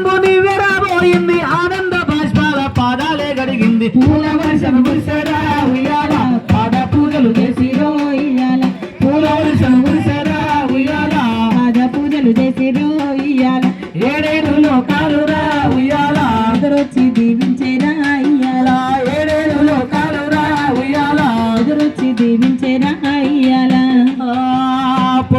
ఆనందంబు విరబోయింది ఆనంద బాష్పాల పాదాలే గడిగింది. పూల వర్షం కురిసరా ఉయ్యాల పాద పూజలు చేసిరో ఇయ్యాల పూల వర్షం కురిసెరా ఉయ్యాల పాద పూజలు చేసిరో ఇయ్యాల ఏడేడు లోకాలురా ఉయ్యాల. ఎదురొచ్చి దీవించేరా ఇయ్యాల ఏడేడు లోకాలురా ఉయ్యాల. ఎదురొచ్చి దీవించేరా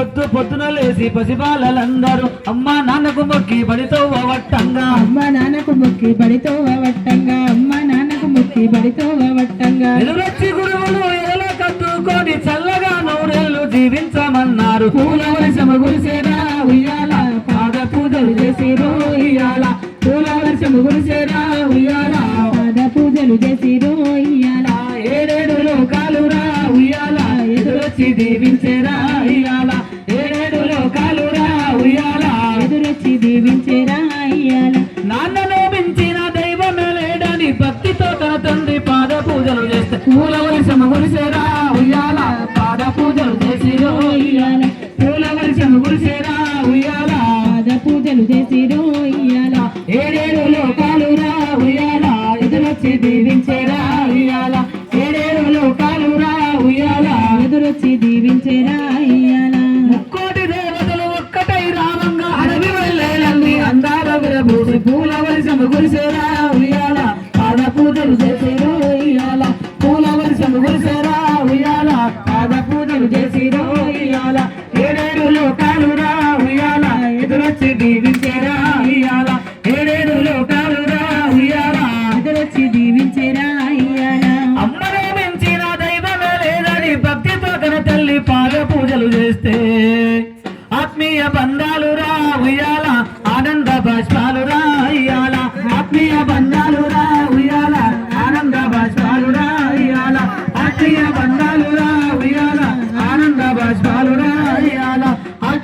పొద్దు పొద్దున లేసి పసిబాలందరూ అమ్మా నాన్నకు మొక్కి బడితో వట్టంగా అమ్మ నాన్నకు మొక్కి బడితో వట్టంగా అమ్మ నాన్నకు మొక్కి బడితో వట్టంగా ఎదురొచ్చి గురువులు ఎదల కత్తుకొని చల్లగా నూరేళ్ళు జీవించమన్నారు. పూల వర్షము కురిసేరా ఉయ్యాల? పాద పూజలు చేసిరో ఇయ్యాల పూల వర్షము కురిసేరా ఉయ్యాల? పాద పూజలు చేసిరో ఇయ్యాల ఏడేడు లోకాలురా ఉయ్యాల. ఎదురొచ్చి దీవించేరా ఇయ్యాల ఎదురొచ్చి నాన్నను మించిన దైవమే లేడని భక్తితో తన తండ్రి పాద పూజలు చేస్తే పూల సమగురిసేరా ఉయ్యాల పాద పూజలు చేసి పూలవలి పూల ఉయ్యాల. పాద పూజలు చేసి పూల వర్షము కురిసేరా ఉయ్యాల పాద పూజలు చేసిరో ఇయ్యాల పూల వర్షము కురిసేరా ఉయ్యాల పాద పూజలు చేసిరో ఇయ్యాల ఏడేడు లోకాలురా ఉయ్యాల ఎదురొచ్చి దీవించేరా ఇయ్యాల ఏడేడు లోకాలురా ఉయ్యాల ఎదురొచ్చి దీవించేరా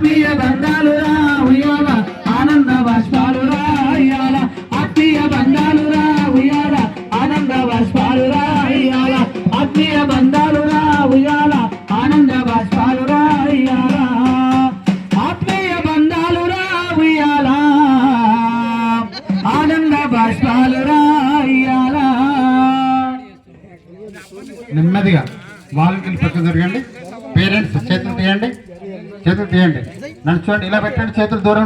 ఆత్మీయ బంధాలు ఉయ్యాల ఆనంద బాష్పాలు రా ఆత్మీయ బంధాలు ఉయ్యాల ఆనంద బాష్పాలు రా ఆత్మీయ బంధాలు ఉయ్యాల ఆనంద బాష్పాలు రా ఆత్మీయ బంధాలు ఉయ్యాల. ఆనంద బాష్పాలు రా నెమ్మదిగా వాళ్ళకి పక్కన జరగండి. పేరెంట్స్ చేతులు తీయండి. చేతులు తీయండి. నడుచోండి ఇలా పెట్టండి చేతులు దూరం